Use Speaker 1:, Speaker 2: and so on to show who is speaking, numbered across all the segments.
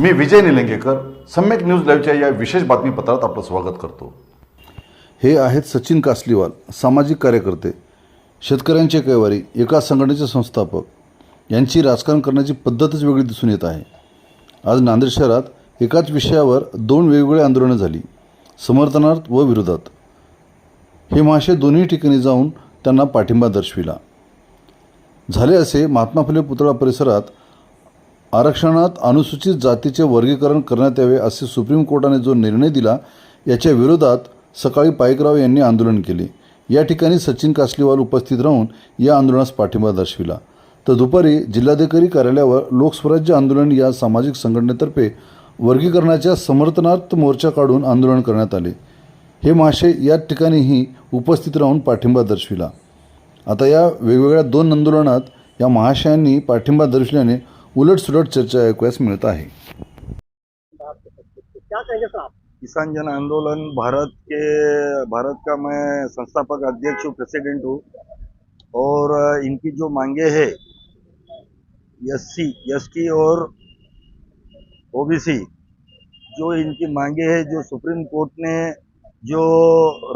Speaker 1: मी विजय निलंगेकर सम्यक न्यूज लाईव्हच्या या विशेष बातमीपत्रात आपलं स्वागत करतो.
Speaker 2: हे आहेत सचिन कासलीवाल सामाजिक कार्यकर्ते शेतकऱ्यांचे कैवारी एका संघटनेचे संस्थापक. यांची राजकारण करण्याची पद्धतच वेगळी दिसून येत आहे. आज नांदेड शहरात एकाच विषयावर दोन वेगवेगळी आंदोलनं झाली समर्थनार्थ व विरोधात. हे महाशय दोन्ही ठिकाणी जाऊन त्यांना पाठिंबा दर्शविला. झाले असे महात्मा फुले पुतळा परिसरात आरक्षणात अनुसूचित जातीचे वर्गीकरण करण्यात यावे असे सुप्रीम कोर्टाने जो निर्णय दिला याच्या विरोधात सकाळी पाईकराव यांनी आंदोलन केले. या ठिकाणी सचिन कासलीवाल उपस्थित राहून या आंदोलनास पाठिंबा दर्शविला. तर दुपारी जिल्हाधिकारी कार्यालयावर लोकस्वराज्य आंदोलन या सामाजिक संघटनेतर्फे वर्गीकरणाच्या समर्थनार्थ मोर्चा काढून आंदोलन करण्यात आले. हे महाशय या ठिकाणीही उपस्थित राहून पाठिंबा दर्शविला. आता या वेगवेगळ्या दोन आंदोलनात या महाशयांनी पाठिंबा दर्शविल्याने उलटसुलट चर्चा ऐकूयास मिळत आहे.
Speaker 3: किसान जन आंदोलन भारत के भारत का मैं संस्थापक अध्यक्ष हूँ प्रेसिडेंट हूँ और इनकी जो मांगे है एस सी एस टी और ओबीसी जो इनकी मांगे है जो सुप्रीम कोर्ट ने जो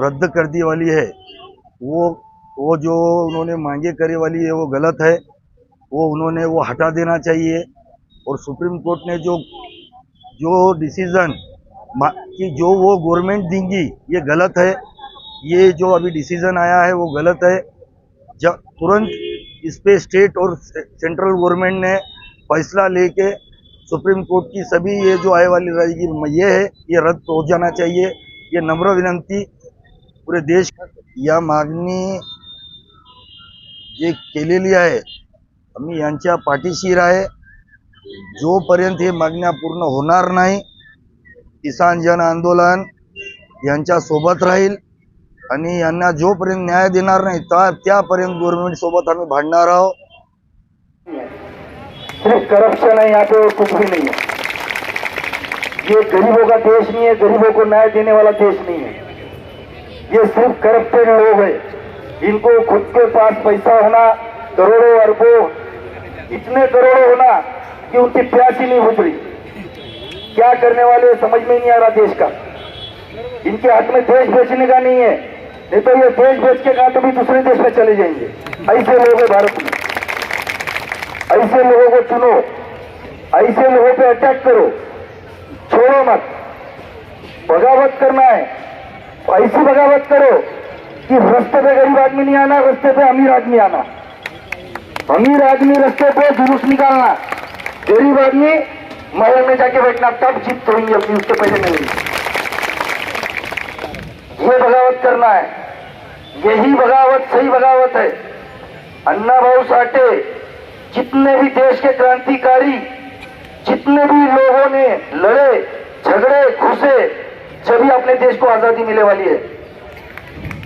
Speaker 3: रद्द कर दी वाली है वो वो जो उन्होंने मांगे करे वाली है वो गलत है। वो उन्होंने वो हटा देना चाहिए। और सुप्रीम कोर्ट ने जो जो डिसीज़न कि जो वो गवर्नमेंट देंगी, ये गलत है। ये जो अभी डिसीज़न आया है, वो गलत है। जब तुरंत इस पर स्टेट और सेंट्रल गवर्नमेंट ने फैसला लेके सुप्रीम कोर्ट की सभी ये जो आए वाली रहेगी, ये है, ये रद्द हो जाना चाहिए। ये नम्र विनंती पूरे देश या मागणी जे केलेली आहे आम्ही यांच्या पाठीशीर आहे. जोपर्यंत हे मागण्या पूर्ण होणार नाही किसान जन आंदोलन यांच्या सोबत राहील आणि यांना जोपर्यंत न्याय देणार नाही त्या त्यापर्यंत गव्हर्नमेंट सोबत आम्ही भांडणार आहोत.
Speaker 4: सिर्फ करप्शन है यहाँ पे और कुछ भी नहीं. है ये गरीबों का देश नहीं है गरीबों को न्याय देने वाला देश नहीं है ये सिर्फ करप्टेड लोग है इनको खुद के पास पैसा होना करोड़ों अरबों इतने करोड़ों होना कि उनकी प्यास ही नहीं बुझ रही क्या करने वाले समझ में नहीं आ रहा देश का। इनके हाथ में देश बेचने का नहीं है। नहीं तो ये देश बेच के कहा तो भी दूसरे देश में चले जाएँगे। ऐसे लोग हैं भारत में। ऐसे लोगों को चुनो। ऐसे लोगों पे अटैक करो। छोड़ो मत। बगावत करना है। ऐसी बगावत करो कि रस्ते पे गरीब आदमी नहीं आना, रस्ते पे अमीर आदमी आना। अमीर आदमी रस्ते पे जुलूस निकालना। गरीब आदमी महल में जाके बैठना, तब जीत होंगे अपनी, उसके पैसे मिलेंगे ये बगावत करना है। यही बगावत, सही बगावत है। अन्ना भाऊ साठे, जितने भी देश के क्रांतिकारी, जितने भी लोगों ने लड़े, झगड़े, घुसे, जब अपने देश को आज़ादी मिले वाली है,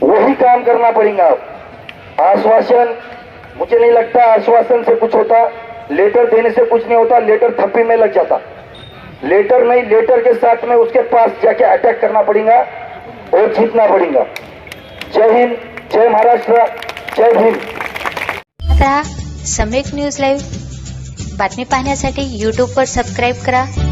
Speaker 4: वही काम करना पड़ेगा। अब आश्वासन मुझे नहीं लगता आश्वासन से कुछ होता, लेटर देने से कुछ नहीं होता, लेटर थप्पी में लग जाता। लेटर नहीं, लेटर के साथ में उसके पास जाके अटैक करना पड़ेगा और जीतना पड़ेगा। जय हिंद, जय महाराष्ट्र, जय भीम।
Speaker 5: आता सम्यक न्यूज़ लाईव्ह बातमी पाहण्यासाठी सबस्क्राईब करा।